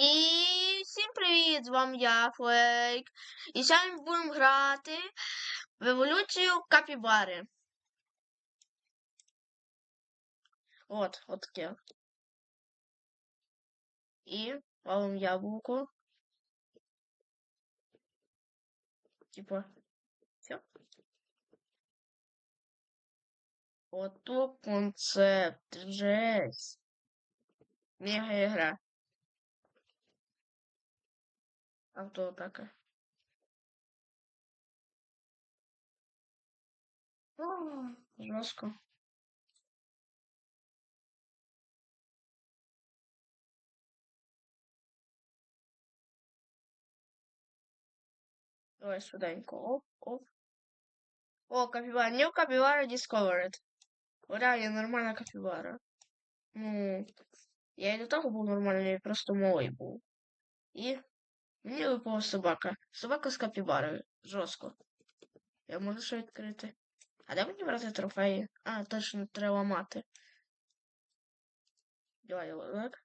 І всім привіт! З вами я, Флейк. І сьогодні будемо грати в еволюцію капібари. От, от таке. І валом яблуко. Типа, все. Ото концепт. Жесть. Мега ігра. Автоатака. О, жорстко. Давай швиденько. Оп, оп. О, капібара. New капібара discovered. Реально нормальна капібара. Ну, я і до того був нормальний, я просто малий був. І мені випала собака. Собака з капібарою. Жорстко. Я можу ще відкрити. А де мені брати трофеї? А, точно треба ламати. Давай, так.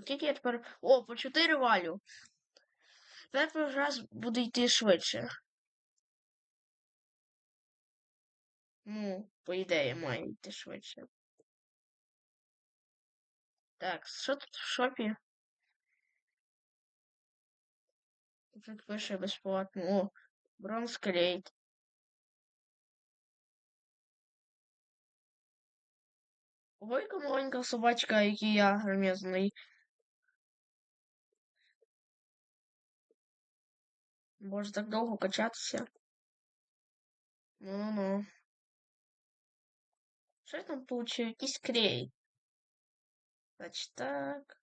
Скільки я тепер. О, по 4 валю. Тепер раз буде йти швидше. Ну, по ідеї має йти швидше. Так, що тут в шопі? Тут пише безплатно. О, бронз клейт. Ой, яка маленька собачка, який я громезний. Може так довго качатися. Ну-ну-ну. Що я там получив? Якийсь крей. Значить так.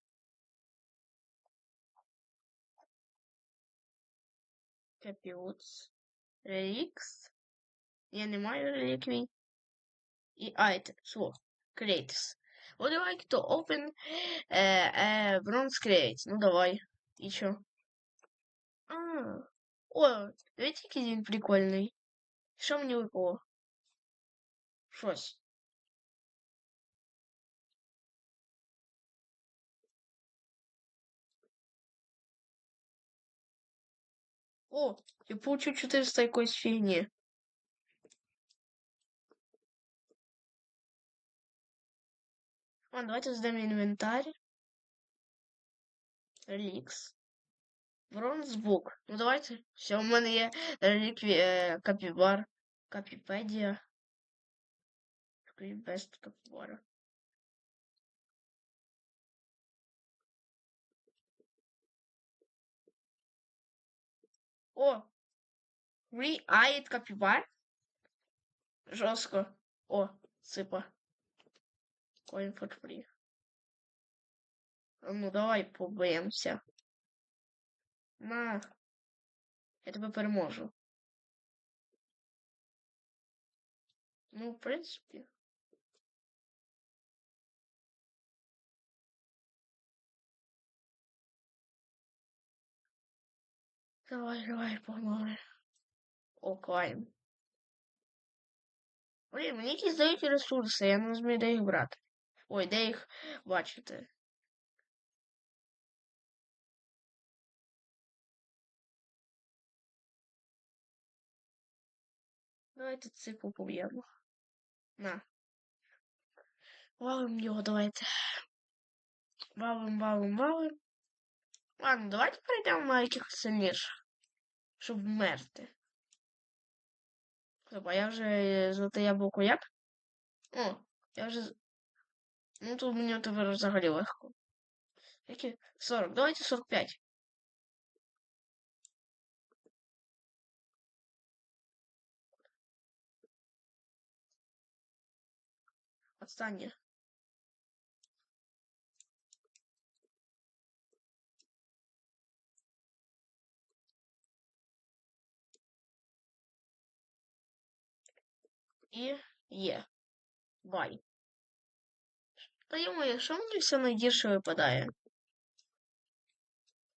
Капіуц. Релікс. Я не маю реліквій. І айтем. Слово. Creators. Would you like to open uh, uh, bronze crate? Ну давай. І чо? А, о, дивіться, який він прикольний. Що мені випало? Щось. О, я получу 400 якоїсь фігні. А, давайте сдаем инвентарь. Реликс. Бронзбук. Ну давайте. Все, у мене є релікві е, капібар. Капіпедія. Бест капібара. О! Re-Eyed капібар. Жорстко. О, сипа. Coin for free. Ну, давай побоємося. На. Я тебе переможу. Ну, в принципі. Давай, давай, погнали. О, клайм. Блін, мені якісь дають ресурси, я не розумію, де їх брати. Ой, де їх бачити? Давайте цикл поб'ємо. На. Валим його, давайте. Валим, валим, валим. Ладно, давайте перейдемо на якихось сильніших. Щоб вмерти. А я вже золоте яблуко як? О, я вже Ну, тут мені тепер взагалі легко. Які? 40. Давайте 45. Останнє. І є. Бай. Та йому, що мені все найгірше випадає?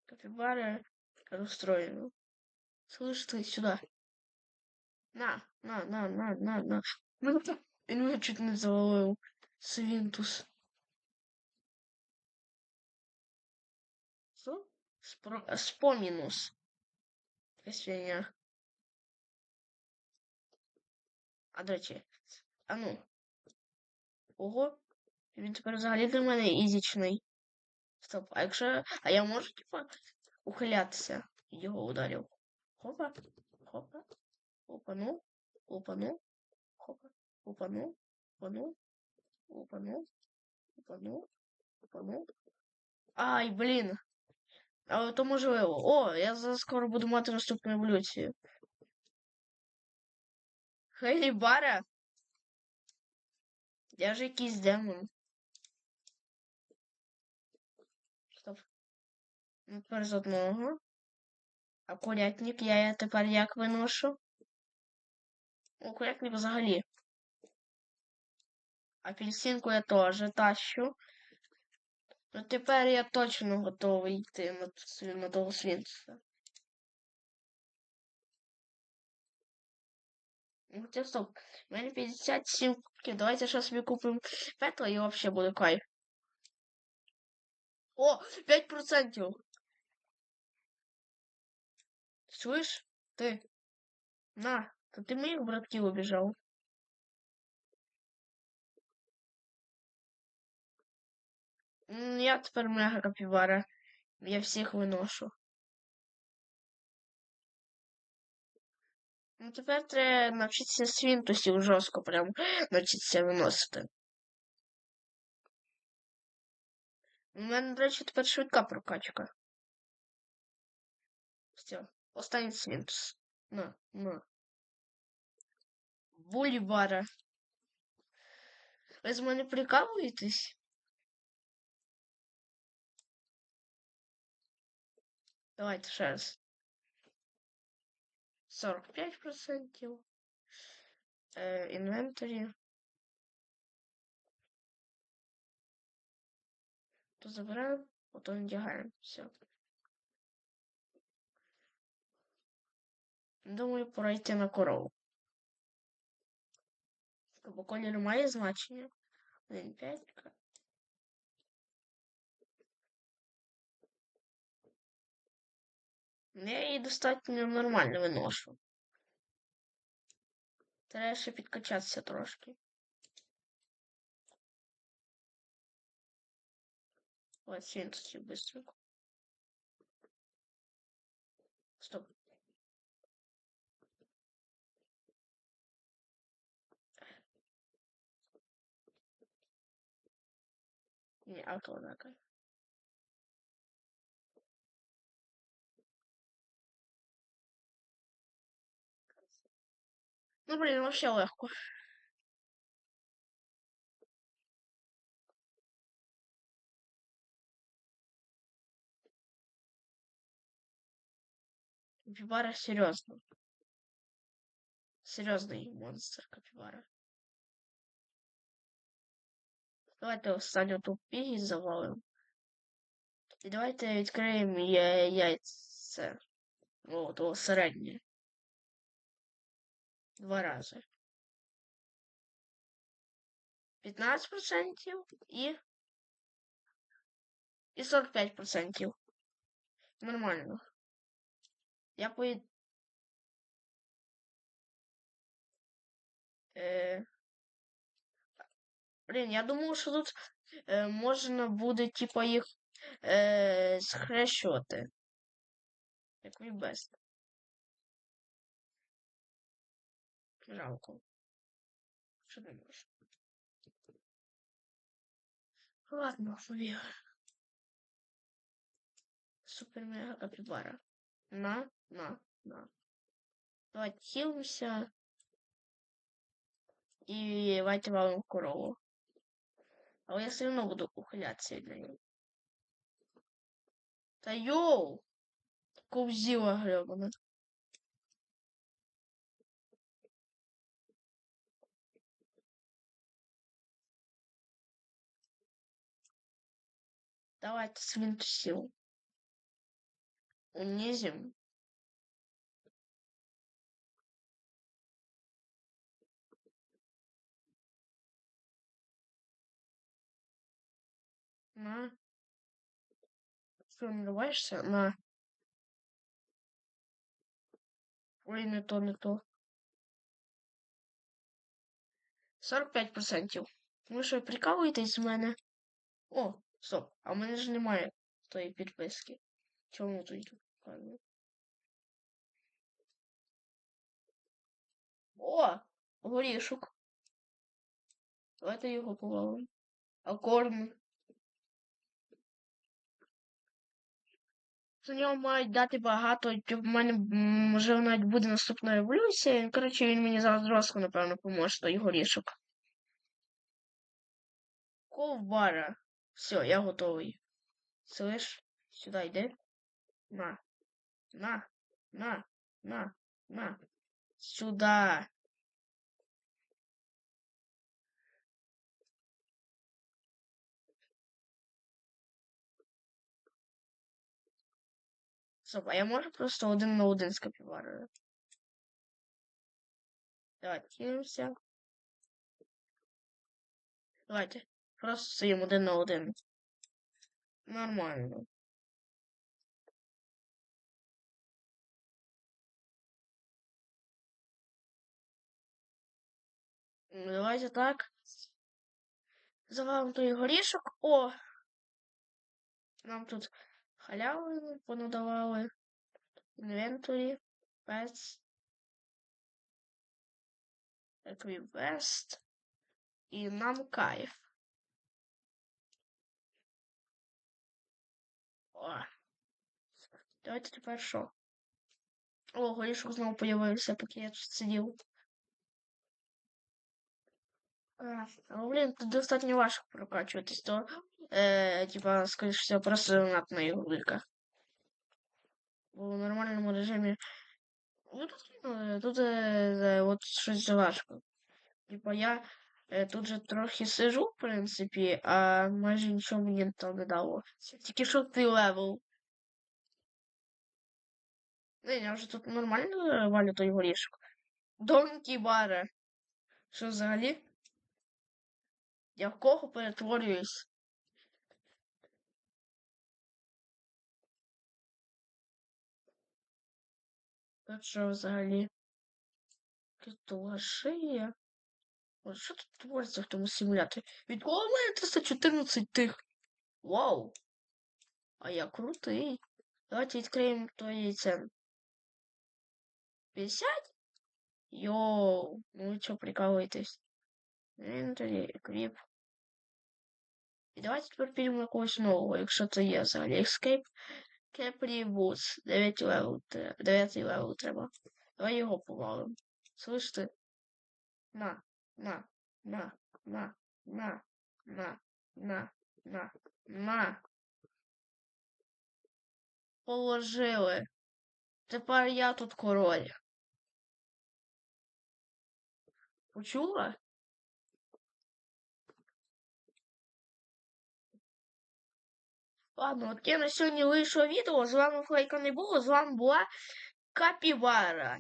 Капібара розстроєно. Слышь ты сюда. На, на, на, на, на, на. Він мене чуть не завалив. Свинтус. Що? Спро... Спомінус. Якась А до речі, а ну. Ого. Він тепер взагалі для мене ізічний. Стоп, а якщо. А я можу, типа, ухилятися? Його ударив. Хопа, хопа, опану, опану, хопа, опану, опану, опану, опану, опану. Ай, блін. Але то можливо. О, я скоро буду мати наступну еволюцію. Хелібара. Я ж якийсь демон. Стоп. Тепер з одного. А курятник я тепер як виношу? Ну, курятник взагалі. Апельсинку я теж тащу. Ну тепер я точно готовий йти на, на того свинця. Ну, Хоча стоп. У мене 57 кубків. Давайте зараз собі купимо петла і взагалі буде кайф. О, 5%! Чуєш? Ти? На, то ти моїх братків обіжав. М, Я тепер мега капібара. Я всіх виношу. Ну тепер треба навчитися свінтусів жорстко прям навчитися виносити. У мене, до речі, тепер швидка прокачка. Все, останній свінтус. На, на. Булівара. Ви з мене прикалуєтесь? Давайте ще раз. 45%. Е, інвентарі. То забираємо, потім одягаємо. Все. Думаю, пора йти на корову. Бо колір має значення. 1,5. Я її достатньо нормально виношу. Треба ще підкачатися трошки. Ось свинтусі быстренько. Стоп. Не, автоатака. Ну, блин, вообще легко. Капибара серьезно. Серьезный монстр Капибара. Давайте останню тупі завалим. І давайте відкриємо я- яйце. О, то середнє. Два рази. 15% і. І 45%. Нормально. Я поїду. Е... Блін, я думав, що тут е, можна буде, типа, їх е, схрещувати. Як вібест. Жалко. Що не можу. Ладно, побіг. Супер мега капібара. На, на, на. Давайте хилимся. І давайте валим корову. Але я все одно буду ухилятися від неї. Та йоу! Ковзіла гребана. Давайте свинтусил. Унизим. На. Що не даваєшся? На. Ой, не то, не то. 45%. Ви що, прикалуєтесь з мене? О, стоп. А в мене ж немає тої підписки. Чому тут йду? О! Горішок. Давайте його повалимо. А корм. За нього мають дати багато, в мене можливо навіть буде наступна революція. Коротше, він мені зараз жорстко, напевно, поможе той горішок. Ковбара. Все, я готовий. Слиш, сюди йди. На. На. На. На. На. Сюда. Стоп, а я можу просто один на один з капібарою? Давайте кинемося. Давайте. Просто стоїмо один на один. Нормально. Давайте так. Завалим той горішок. О! Нам тут халяви понадавали. Inventory. Pets. Equivest. І нам кайф. О. Давайте тепер що? О, горішок знову появився, поки я тут сидів. А, блін, тут достатньо важко прокачуватись, то, е, типа, скоріш всього, просто занадто ігрулька. Бо в нормальному режимі. Ну, тут, ну, тут е, от щось важко. Типа я тут же трохи сижу, в принципі, а майже нічого мені там не дало. Тільки шостий левел. Не, я вже тут нормально валю той горішок. Донкі баре. Що взагалі? Я в кого перетворююсь? Тут що взагалі? Тут шия. От що тут твориться в тому симуляторі? Від кого в мене 314 тих? Вау! А я крутий. Давайте відкриємо то яйце. 50? Йоу, ну ви що прикалуєтесь? Inventory, equip. І давайте тепер підемо на когось нового, якщо це є взагалі. Escape Capri Boots. 9 левел, 9 левел треба. Давай його повалимо. Слышь ти? На, на, на, на, на, на, на, на, на. Положили. Тепер я тут король. Почула? Ладно, от я на сьогодні вийшло відео. З вами Флейка не було, з вами була Капівара.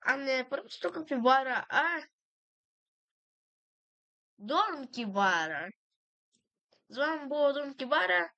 А не просто Капівара, а Дон Кібара. З вами був Дон Кібара.